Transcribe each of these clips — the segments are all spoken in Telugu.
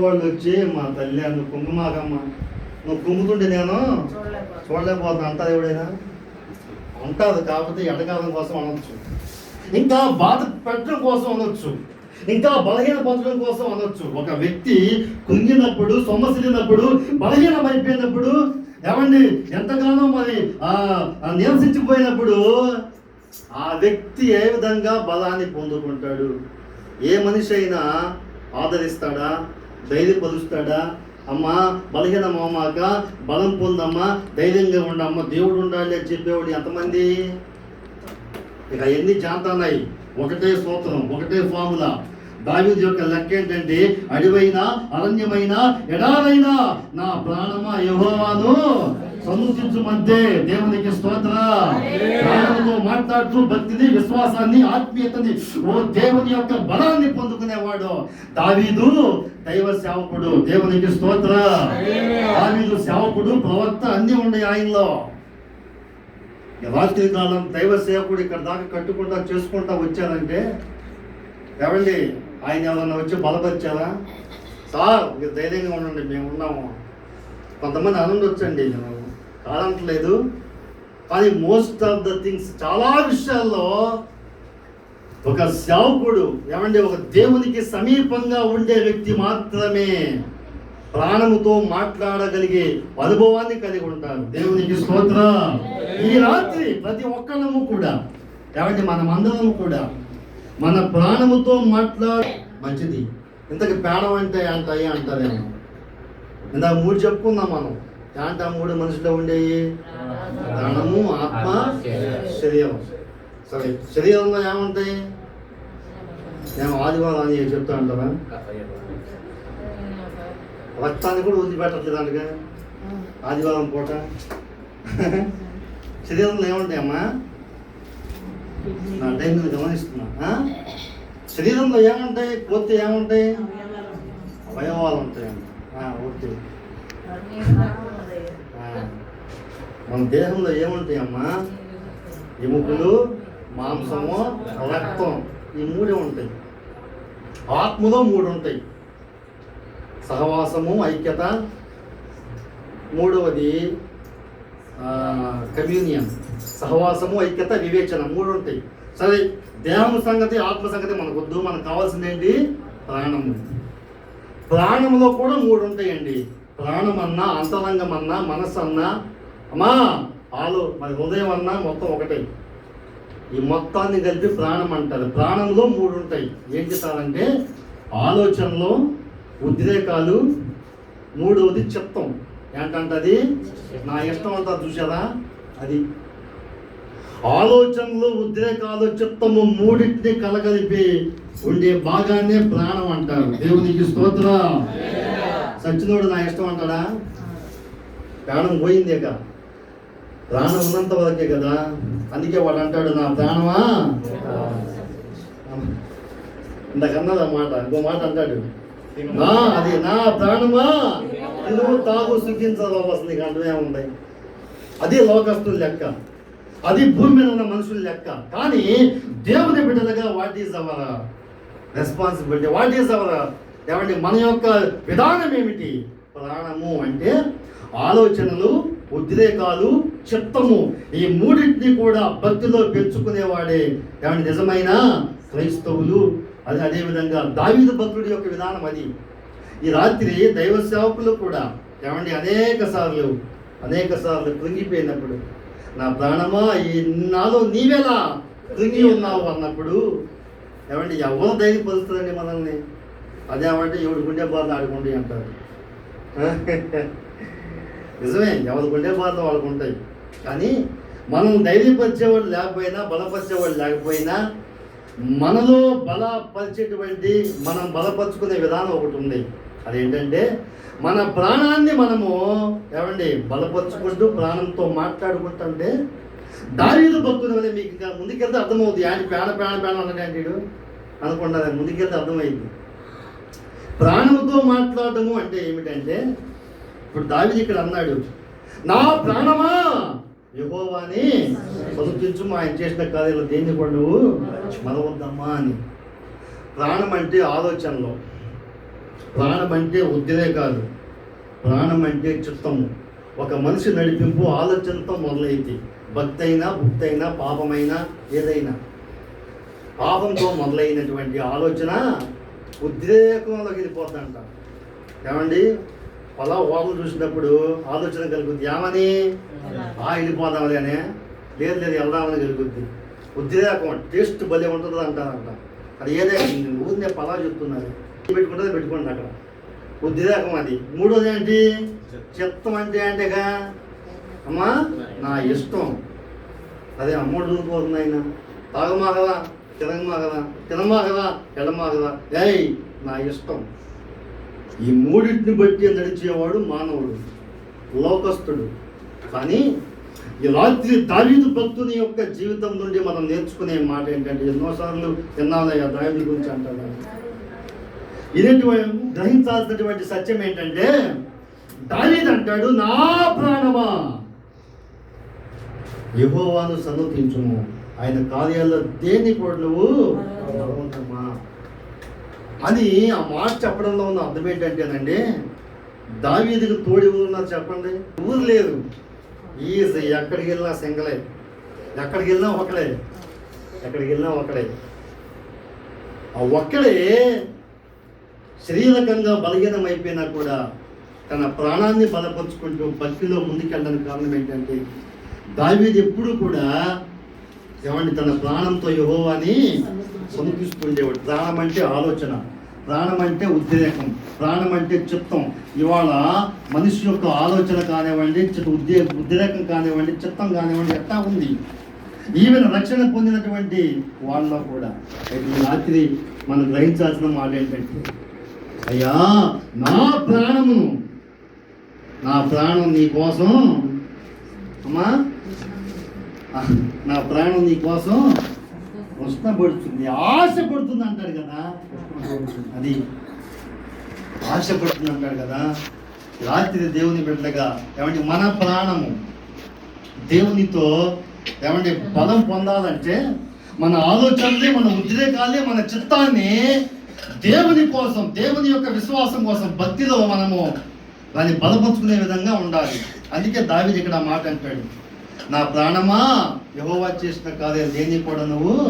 వాళ్ళు వచ్చి మా తల్లి నువ్వు కుంకుమాకమ్మ. నువ్వు కుంగుతుంటే నేను చూడలేకపోతున్నా. అంటారు ఎవడైనా అంటారు కాకపోతే ఎడకాలం కోసం అనొచ్చు. ఇంకా బాధ పెట్టడం కోసం అనొచ్చు. ఇంకా బలహీన పరచడం కోసం అనొచ్చు. ఒక వ్యక్తి కుంగినప్పుడు సొమ్మసిలినప్పుడు బలహీనం అయిపోయినప్పుడు ఏమండి ఎంతగానో మరి ఆ నివసించిపోయినప్పుడు ఆ వ్యక్తి ఏ విధంగా బలాన్ని పొందుకుంటాడు? ఏ మనిషి అయినా ఆదరిస్తాడా? ధైర్యపరుస్తాడా అమ్మా బలహీనమాక బలం పొందమ్మా ధైర్యంగా ఉండమ్మా దేవుడు ఉండాలి అని చెప్పేవాడు ఎంతమంది? ఇక ఎన్ని జాంతాన్నాయి ఒకటే సూత్రం ఒకటే ఫార్ములా. దావిది యొక్క లెక్క ఏంటంటే అడివైన అరణ్యమైన ఎడారైనా నా ప్రాణమా యహోవాను? సముచించు మధ్య దేవునికి స్తోత్ర. మాట్లాడుతూ భక్తిని విశ్వాసాన్ని ఆత్మీయతని ఓ దేవుని యొక్క బలాన్ని పొందుకునేవాడు. దావీదు దైవ సేవకుడు దేవునికి స్తోత్ర. దావీదు సేవకుడు ప్రవక్త అన్ని ఉన్నాయి ఆయనలో. రాత్రి కాలం దైవ సేవకుడు ఇక్కడ దాకా కట్టుకుంటా చేసుకుంటా వచ్చారంటే ఏమండి ఆయన ఎవరన్నా వచ్చి బలపరిచారా? సార్ మీరు ధైర్యంగా ఉండండి మేము ఉన్నాము. కొంతమంది అనండొచ్చండి నేను కాదంటలేదు కానీ మోస్ట్ ఆఫ్ ద థింగ్స్ చాలా విషయాల్లో ఒక సేవకుడు ఏమంటే ఒక దేవునికి సమీపంగా ఉండే వ్యక్తి మాత్రమే ప్రాణముతో మాట్లాడగలిగే అనుభవాన్ని కలిగి ఉంటారు దేవునికి స్తోత్ర. ఈ రాత్రి ప్రతి ఒక్కళ్ళము కూడా ఏమంటే మనం అందరము కూడా మన ప్రాణముతో మాట్లాడ మంచిది. ఇంతకు ప్రాణం అంటే అంటాయి అంటారేమో. ఇందాక మూడు చెప్పుకుందాం మనం. ఆ మూడు మనుషులో ఉండేవి ప్రాణము ఆత్మ శరీరం సరే శరీరంలో ఏముంటాయి? నేను ఆదివారం అని చెప్తా అంటారా రక్తాన్ని కూడా వదిలిపెట్టట్లేదు అందుకే ఆదివారం పూట. శరీరంలో ఏముంటాయమ్మా నా టైం నేను గమనిస్తున్నా. ఆ? శరీరంలో ఏముంటాయి? పోతే ఏముంటాయి? అవయవాలు ఉంటాయండి ఆ, ఓకే. మన దేహంలో ఏముంటాయమ్మా? ఎముకలు మాంసము రక్తం ఈ మూడే ఉంటాయి. ఆత్మలో మూడు ఉంటాయి. సహవాసము ఐక్యత. మూడవది కమ్యూనియన్. సహవాసము ఐక్యత వివేచన మూడు ఉంటాయి. సరే దేహం సంగతి ఆత్మ సంగతి మనకు వద్దు మనకు కావాల్సిందేంటి? ప్రాణము. ప్రాణంలో కూడా మూడు ఉంటాయండి. ప్రాణమన్నా అన్నా అంతరంగం అన్నా మనస్సు అన్నా అమ్మా ఆలో మరి హృదయం అన్నా మొత్తం ఒకటే. ఈ మొత్తాన్ని కలిపి ప్రాణం అంటారు. ప్రాణంలో మూడు ఉంటాయి. ఏంటి సార్ అంటే ఆలోచనలో ఉద్రేకాలు మూడవది చిత్తం. ఏంటంటది? నా ఇష్టం అంతా చూసారా అది. ఆలోచనలు ఉద్రేకాలు చిత్తము మూడింటిని కలగలిపి ఉండే భాగాన్నే ప్రాణం అంటారు. దేవునికి స్తోత్ర. సచ్చినోడు నా ఇష్టం అంటాడా? ప్రాణం పోయిందేక ప్రాణం ఉన్నంత వరకే కదా? అందుకే వాడు అంటాడు నా ప్రాణమా? ఇంతకన్నది ఆ మాట? ఇంకో మాట అంటాడు నా అది నా ప్రాణమా? నువ్వు తాగు సుఖించదు అసలు నీకు అర్థమే ఉంది అది లోకస్తుల లెక్క. అది భూమి మీద ఉన్న మనుషుల లెక్క. కానీ దేవుని బిడ్డలుగా what is our responsibility what is our ఏమంటే మన యొక్క విధానం ఏమిటి? ప్రాణము అంటే ఆలోచనలు ఉద్రేకాలు చిత్తము. ఈ మూడింటిని కూడా భక్తిలో పెంచుకునేవాడే ఏమంటే నిజమైన క్రైస్తవులు? అది అదేవిధంగా దావిద భక్తుడి యొక్క విధానం అది. ఈ రాత్రి దైవ సేవకులు కూడా ఏమండి అనేక సార్లు అనేక సార్లు కృంగిపోయినప్పుడు నా ప్రాణమా ఈ నాలో నీవెలా కృంగి ఉన్నావు? అన్నప్పుడు ఏమంటే ఎవరు ధైర్యపరుస్తారండి మనల్ని? అదేమంటే ఎవడు గుండె బాధ ఆడుకుంటే అంటారు. నిజమే ఎవరి గుండె బాధ వాళ్ళకు ఉంటాయి కానీ మనం ధైర్యపరిచేవాళ్ళు లేకపోయినా బలపరిచేవాళ్ళు లేకపోయినా మనలో బలపరిచేటువంటి మనం బలపరుచుకునే విధానం ఒకటి ఉంది. అదేంటంటే మన ప్రాణాన్ని మనము ఏమండి బలపరుచుకుంటూ ప్రాణంతో మాట్లాడుకుంటుంటే దారిలో భక్తుని వల్ల మీకు ఇంకా ముందుకెళ్తే అర్థమవుతుంది ఆయన ప్రాణ ప్రాణ పేడ అన్నగాంటి అనుకుంటారు? ముందుకెళ్తే అర్థమైంది ప్రాణంతో మాట్లాడటము అంటే ఏమిటంటే ఇప్పుడు దావిది ఇక్కడ అన్నాడు నా ప్రాణమా? యహోవాని మా ఆయన చేసిన కార్యాలు దేన్ని కూడా నువ్వు మరవద్దమ్మా అని. ప్రాణం అంటే ఆలోచనలో. ప్రాణం అంటే ఉద్రేకాలు కాదు. ప్రాణం అంటే చిత్తము. ఒక మనిషి నడిపింపు ఆలోచనతో మొదలైంది. భక్తి అయినా భుక్తి అయినా పాపమైనా ఏదైనా. పాపంతో మొదలైనటువంటి ఆలోచన ఉద్రేకంలోకి వెళ్ళిపోతుందంట. ఏమండి? పొలా ఓడలు చూసినప్పుడు ఆలోచన కలుగుద్ది ఏమని? ఆ వెళ్ళిపోదామని అనే. లేదు లేదు వెళ్దామని కలుగుద్ది ఉద్రేకం టేస్ట్ భలే ఉంటుంది అంటారంట. అది ఏదే ఊరినే పలా చెప్తున్నారు. పెట్టుకుంటే పెట్టుకోండి అక్కడ. ఉద్రేకం అది. మూడోది ఏంటి? చిత్తం అంటే ఏంటిగా అమ్మా నా ఇష్టం. అదే అమ్మోడు చూసుకోతుంది ఆయన తాగమా కదా తినమా కదా తినమా కదా ఎడమా కదా ఏయ్ నా ఇష్టం. ఈ మూడింటిని బట్టి నడిచేవాడు మానవుడు లోకస్తుడు. కానీ ఈ రాత్రి దావీదు భక్తుని యొక్క జీవితం నుండి మనం నేర్చుకునే మాట ఏంటంటే ఎన్నోసార్లు విన్నానయ్యా దావీదు గురించి అంటారు ఇటువంటి గ్రహించాల్సినటువంటి సత్యం ఏంటంటే దావీదు అంటాడు నా ప్రాణమా? యెహోవాను సన్నతించుము ఆయన కార్యాల్లో దేన్ని కూడా నువ్వు అని ఆ మాట చెప్పడంలో ఉన్న అర్థం ఏంటంటేనండి దావీదికి తోడి ఉన్నారు చెప్పండి. ఊరు లేదు. ఈజీ ఎక్కడికి వెళ్ళినా సింగలే. ఎక్కడికి వెళ్ళినా ఒకడే ఎక్కడికి వెళ్ళినా ఒకడే ఆ ఒక్కడే శరీరకంగా బలహీనమైపోయినా కూడా తన ప్రాణాన్ని బలపరుచుకుంటూ భక్తిలో ముందుకెళ్ళడానికి కారణం ఏంటంటే దావీది ఎప్పుడు కూడా ఏమండి తన ప్రాణంతో యహోవాని సమర్పిస్తుండేవాడు ప్రాణం అంటే ఆలోచన. ప్రాణం అంటే ఉద్రేకం. ప్రాణం అంటే చిత్తం. ఇవాళ మనిషి యొక్క ఆలోచన కానివ్వండి చిత్త ఉద్రే ఉద్రేకం కానివ్వండి చిత్తం కానివ్వండి ఎట్లా ఉంది? ఈవెన్ రక్షణ పొందినటువంటి వాళ్ళలో కూడా. అయితే రాత్రి మనం గ్రహించాల్సిన మాట ఏంటంటే అయ్యా నా ప్రాణమును నా ప్రాణం నీ కోసం అమ్మా నా ప్రాణం నీకోసం ఉష్ణపడుతుంది ఆశపడుతుంది అంటాడు కదా. అది ఆశపడుతుంది అంటాడు కదా. రాత్రి దేవుని బిడ్డగా ఏమంటే మన ప్రాణము. దేవునితో ఏమంటే బలం పొందాలంటే మన ఆలోచనలే మన ఉద్రేకాలే మన చిత్తాన్ని దేవుని కోసం దేవుని యొక్క విశ్వాసం కోసం భక్తిలో మనము దాన్ని బలపరుచుకునే విధంగా ఉండాలి. అందుకే దావిది ఇక్కడ మాట అంటాడు. నా ప్రాణమా? యహోవా చేసిన కార్యం దేన్ని కూడా నువ్వు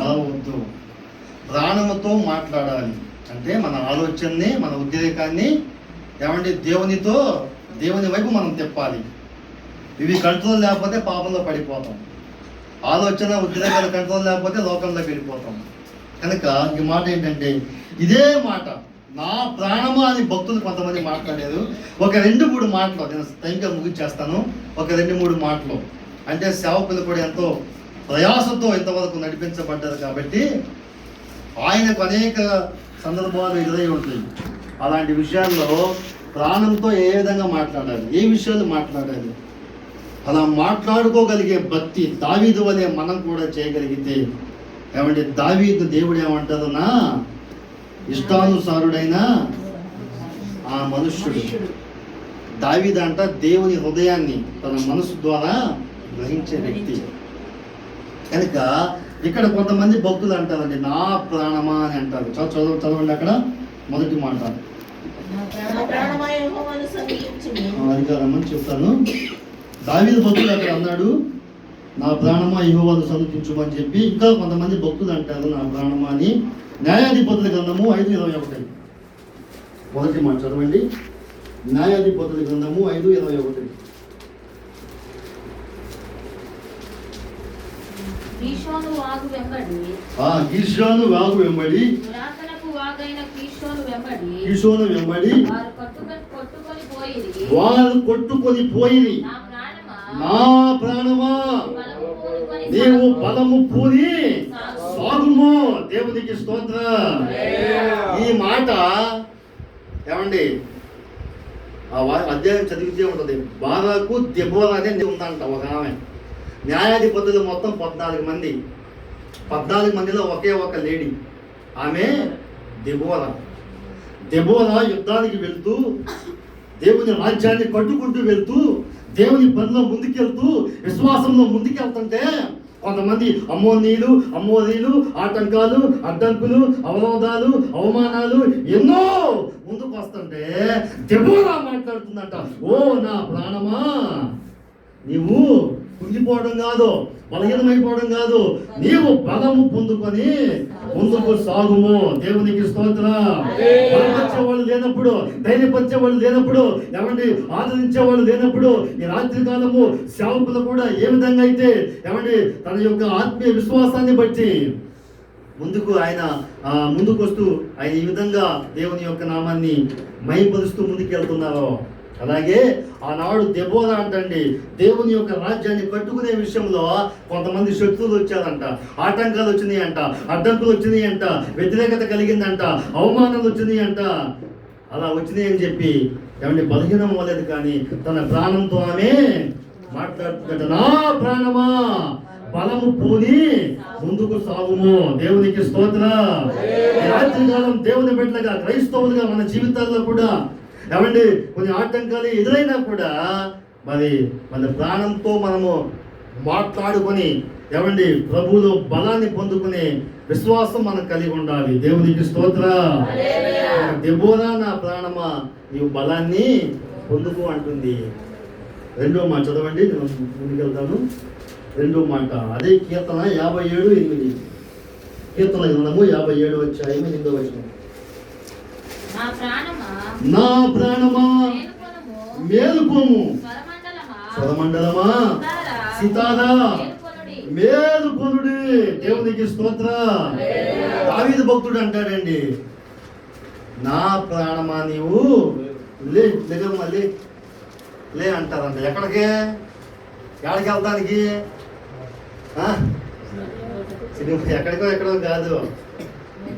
బలవద్దు ప్రాణముతో మాట్లాడాలి. అంటే మన ఆలోచనని మన ఉద్రేకాన్ని ఏమంటే దేవునితో దేవుని వైపు మనం తిప్పాలి. ఇవి కంట్రోల్ లేకపోతే పాపంలో పడిపోతాం. ఆలోచన ఉద్రేకాల కంట్రోల్ లేకపోతే లోకంలోకి వెళ్ళిపోతాం. కనుక ఈ మాట ఏంటంటే ఇదే మాట. నా ప్రాణము అని భక్తులు కొంతమంది మాట్లాడారు ఒక రెండు మూడు మాటలు నేను టైంగా ముగించేస్తాను ఒక రెండు మూడు మాటలు. అంటే సేవకులు కూడా ఎంతో ప్రయాసంతో ఇంతవరకు నడిపించబడ్డారు కాబట్టి ఆయనకు అనేక సందర్భాలు ఎదురై ఉంటాయి. అలాంటి విషయాల్లో ప్రాణంతో ఏ విధంగా మాట్లాడాలి? ఏ విషయాలు మాట్లాడాలి? అలా మాట్లాడుకోగలిగే భక్తి దావీదు వలె మనం కూడా చేయగలిగితే ఏమంటే దావీదు దేవుడు ఏమంటారు నా ఇష్టానుసారుడైన ఆ మనుష్యుడు. దావీదంట దేవుని హృదయాన్ని తన మనసు ద్వారా గ్రహించే వ్యక్తి. కనుక ఇక్కడ కొంతమంది భక్తులు అంటారండి నా ప్రాణమా అని అంటారు. చదువు చదువు చదవండి అక్కడ. మొదటి మాట. అధికారమని చెప్తాను. దావీదు భక్తులు అక్కడ అన్నాడు నా ప్రాణమా యెహోవాను సమర్పించుమని చెప్పి ఇంకా కొంతమంది భక్తులు అంటారు నా ప్రాణమా అని. న్యాయాధిపతుల గ్రంథము ఐదు ఇరవై ఒకటి. మొదటి మాట చదవండి. న్యాయాధిపతుల గ్రంథము ఐదు ఇరవై ఒకటి. కీషోను వాగు వెంబడి కిషోను వెంబడి వారు కొట్టుకొని పోయి నా ప్రాణమా నా ప్రాణమా బలము పూనుకొని నీవు. బలము సాగు. సాగుము. దేవునికి స్తోత్ర. ఈ మాట ఏమండి? ఆ అధ్యాయం చదివితే ఉంటుంది. బారాకు దెబోరా అనేది ఉందంట ఒక ఆమె. న్యాయాధిపతులు మొత్తం పద్నాలుగు మంది. పద్నాలుగు మందిలో ఒకే ఒక లేడీ. ఆమె దెబోరా. దెబోరా యుద్ధానికి వెళ్తూ దేవుని రాజ్యాన్ని కట్టుకుంటూ వెళ్తూ దేవుని పనిలో ముందుకెళ్తూ విశ్వాసంలో ముందుకెళ్తుంటే కొంతమంది అమ్మోనీలు అమ్మోదీలు ఆటంకాలు అడ్డంకులు అవరోధాలు అవమానాలు ఎన్నో ముందుకు వస్తుంటే దెబ్బోరా మాట్లాడుతుందంట ఓ నా ప్రాణమా? నీవు కుంగిపోవడం కాదు బలహీనమైపోవడం కాదు. నీవు బలము పొందుకొని ముందుకు సాగుము. దేవునికి స్తోత్ర. బలపరిచే వాళ్ళు లేనప్పుడు ధైర్యపరిచే వాళ్ళు లేనప్పుడు ఏమండి ఆదరించే వాళ్ళు లేనప్పుడు ఈ రాత్రి కాలము సేవకులు కూడా ఏ విధంగా అయితే ఏమండి తన యొక్క ఆత్మీయ విశ్వాసాన్ని బట్టి ముందుకు ఆయన ముందుకు వస్తూ ఆయన ఈ విధంగా దేవుని యొక్క నామాన్ని మైపరుస్తూ ముందుకెళ్తున్నారో. అలాగే ఆనాడు దెబోరా అంటండి దేవుని యొక్క రాజ్యాన్ని కట్టుకునే విషయంలో కొంతమంది శత్రువులు వచ్చారంట ఆటంకాలు వచ్చినాయి అంట అడ్డంకులు వచ్చినాయి అంట వ్యతిరేకత కలిగిందంట అవమానాలు వచ్చినాయి అంట అలా వచ్చినాయి అని చెప్పి ఏమంటే బలహీనం అవ్వలేదు కానీ తన ప్రాణంతో ఆమె మాట్లాడుతుందట నా ప్రాణమా బలము పూని ముందుకు సాగుము. దేవునికి స్తోత్ర. రాత్రి రాత్రికాలం దేవుని బిడ్డలుగా క్రైస్తవులుగా మన జీవితాల్లో కూడా ఏమండి? కొన్ని ఆటంకాలు ఎదురైనా కూడా మరి మన ప్రాణంతో మనము మాట్లాడుకొని ఏమండి? ప్రభువులో బలాన్ని పొందుకునే విశ్వాసం మనం కలిగి ఉండాలి. దేవునికి స్తోత్ర. దెబోరా నా ప్రాణమా నీవు బలాన్ని పొందుకు అంటుంది. రెండో మాట చదవండి నేను ముందుకెళ్తాను రెండో మాట అదే కీర్తన యాభై ఏడు ఎనిమిది. కీర్తన గ్రంథము యాభై ఏడు వచ్చాయి ఎనిమిదో వచ్చిన నా ప్రాణమా? నా ప్రాణమా? మేలుకొనుము. మేలుకోము స్వరమండలమా స్వరమండలమా సితారా? మేలుకొనుడి. దేవునికి స్తోత్ర. దావీదు భక్తుడు అంటాడండి. నా ప్రాణమా నీవు? లే లేదమ్మా లే. లే అంటారంట. ఎక్కడికి? ఎక్కడికి వెళ్తానికి? ఎక్కడికో ఎక్కడో కాదు.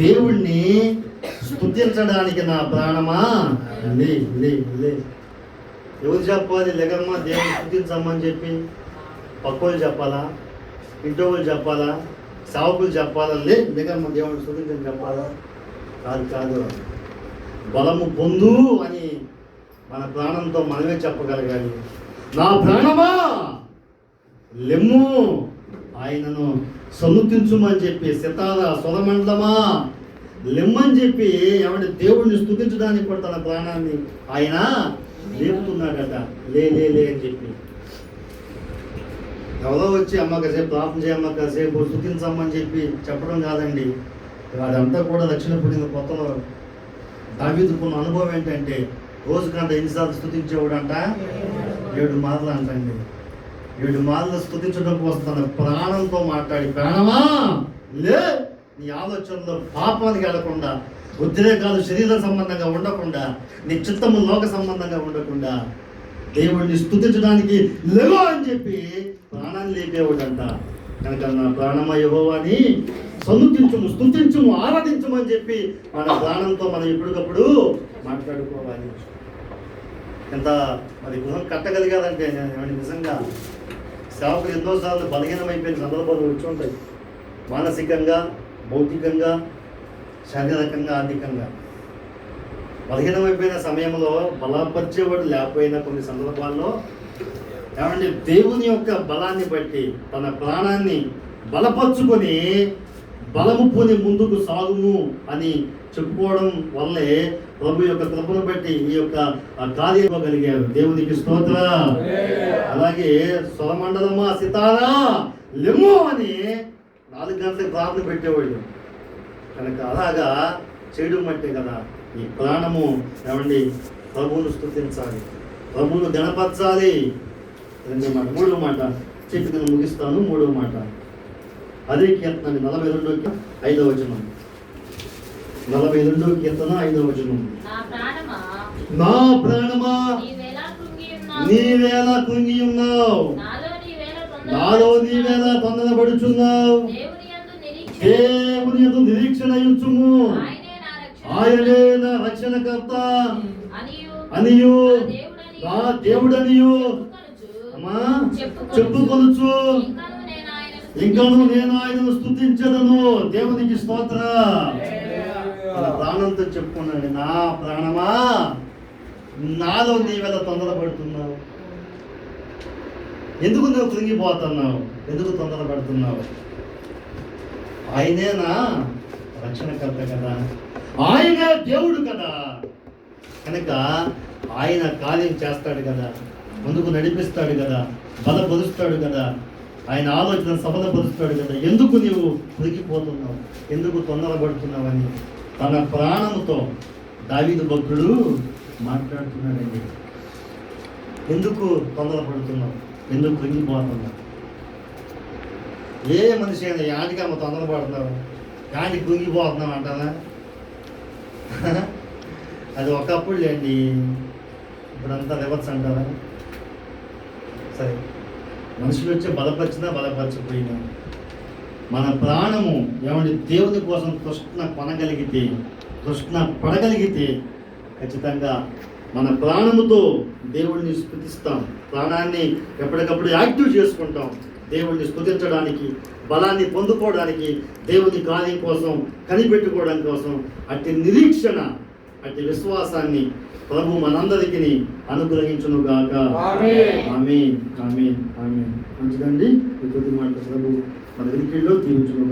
దేవుణ్ణి స్థుతించడానికి నా ప్రాణమా? లే లే లే. ఎవరు చెప్పాలి? లేకమ్మా దేవుని స్థుతించమ్మని చెప్పి. పక్కోళ్ళు చెప్పాలా? ఇంట్లో వాళ్ళు చెప్పాలా? సావుకులు చెప్పాలా? లే లేకమ్మా దేవుని స్థుతించని చెప్పాలా? కాదు కాదు. బలము పొందు అని మన ప్రాణంతో మనమే చెప్పగలగాలి. నా ప్రాణమా? లెమ్ము. ఆయనను సముతించుమని చెప్పి సితార స్వరమండలమా లిమ్మని చెప్పి ఎవడి దేవుడిని స్థుతించడానికి కూడా తన ప్రాణాన్ని ఆయన లేపుతున్నాడట. లే లే లే అని చెప్పి. ఎవరో వచ్చి అమ్మ కాసేపు ప్రార్థన చేయమ్మ కాసేపు స్థుతించమ్మని చెప్పి చెప్పడం కాదండి. అదంతా కూడా రక్షణ పుడిన కొత్తలో దావిదుకున్న అనుభవం ఏంటంటే రోజుకంటే ఎన్నిసార్లు స్థుతించేవాడంట ఏడు మాటలు అంటండి. ఏడు మాలను స్థుతించడం కోసం తన ప్రాణంతో మాట్లాడి ప్రాణమా? లే నీ ఆలోచనలో పాపానికి వెళ్ళకుండా ఉద్రేకాలు శరీర సంబంధంగా ఉండకుండా నీ చిత్తము లోక సంబంధంగా ఉండకుండా దేవుడిని స్తుతించడానికి లేవో? అని చెప్పి ప్రాణాన్ని లేపేవాడంట. కనుక నా ప్రాణమ యెహోవాని సన్నుతించుము ఆరాధించము ఆరాధించుమని చెప్పి మన ప్రాణంతో మనం ఎప్పటికప్పుడు మాట్లాడుకోవాలి. ఎంత మరి గృహం కట్టగలిగాదంటే నేను నిజంగా సేవకు ఎన్నోసార్లు బలహీనమైపోయిన సందర్భాలు వచ్చి ఉంటాయి. మానసికంగా భౌతికంగా శారీరకంగా ఆర్థికంగా. బలహీనమైపోయిన సమయంలో బలపరిచేవాడు లేకపోయిన కొన్ని సందర్భాల్లో ఏమంటే దేవుని యొక్క బలాన్ని బట్టి తన ప్రాణాన్ని బలపరుచుకొని బలము పోని ముందుకు సాగుము అని చెప్పుకోవడం వల్లే ప్రభు యొక్క కృపను బట్టి ఈ యొక్క ఆ కార్యం ఇవ్వగలిగారు. దేవునికి స్తోత్ర. అలాగే స్వరమండలమా సితారా లెమ్ము అని నాలుగు గంటలకు ప్రార్థన పెట్టేవాళ్ళు. కనుక అలాగా చేయడం అంటే కదా ఈ ప్రాణము ఏమండి ప్రభువును స్తుతించాలి. ప్రభువును గణపరచాలి. రెండో మాట మూడో మాట చెప్పి ముగిస్తాను మూడో మాట. అదే కీర్తన నలభై రెండో కీ- ఐదో వచనం. నలభై రెండో కీర్తన ఐదో వచనం. నా ప్రాణమా? నీవెలా కృంగి ఉన్నావు. నాలో నీవేలా తొందరపడుచున్నావు. దేవుని యందు నిరీక్షణ ఉంచుము ఆయనే నా రక్షణకర్త. అనియు. నా దేవుడనియు. అమ్మా. చెప్పుకొనుచు. ఇంకను నేను ఆయనను స్తుతించదను దేవునికి స్తోత్ర. ప్రాణంతో చెప్పుకున్నాడు నా ప్రాణమా? నాలో నీవెలా తొందరపడుతున్నావు. ఎందుకు నువ్వు కృంగిపోతున్నావు? ఎందుకు తొందరపడుతున్నావు? ఆయనేనా రక్షణకర్త కదా. ఆయన దేవుడు కదా. కనుక ఆయన కార్యం చేస్తాడు కదా. ముందుకు నడిపిస్తాడు కదా. బలపరుస్తాడు కదా. ఆయన ఆలోచన సఫలపరుస్తాడు కదా. ఎందుకు నీవు ఉరికిపోతున్నావు ఎందుకు తొందరపడుతున్నావని? తన ప్రాణంతో దావీదు భక్తుడు మాట్లాడుతున్నాడండి. ఎందుకు తొందరపడుతున్నావు? ఎందుకు కృంగిపోతున్నావు ఏ మనిషి అయినా యాడికి అమ్మ తొందరపడుతున్నావు కానీ కృంగిపోతున్నావు అంటారా అది ఒకప్పుడు లేండి. ఇప్పుడంతా రివర్స్ అంటారా? సరే. మనుషులు వచ్చి బలపరిచినా బలపరచకపోయినా మన ప్రాణము ఏమంటే దేవుని కోసం తృష్ణ కొనగలిగితే తృష్ణ పడగలిగితే ఖచ్చితంగా మన ప్రాణముతో దేవుడిని స్థుతిస్తాం. ప్రాణాన్ని ఎప్పటికప్పుడు యాక్టివ్ చేసుకుంటాం. దేవుడిని స్థుతించడానికి బలాన్ని పొందుకోవడానికి దేవుని కార్యం కోసం కనిపెట్టుకోవడం కోసం అట్టి నిరీక్షణ అట్టి విశ్వాసాన్ని ప్రభు మనందరికీ అనుగ్రహించును గాక ఆమేన్. ఆమేన్. ఆమె మంచిదండి. ఈ కొద్ది మాట ప్రభు మన వెలికిల్లో దీవించును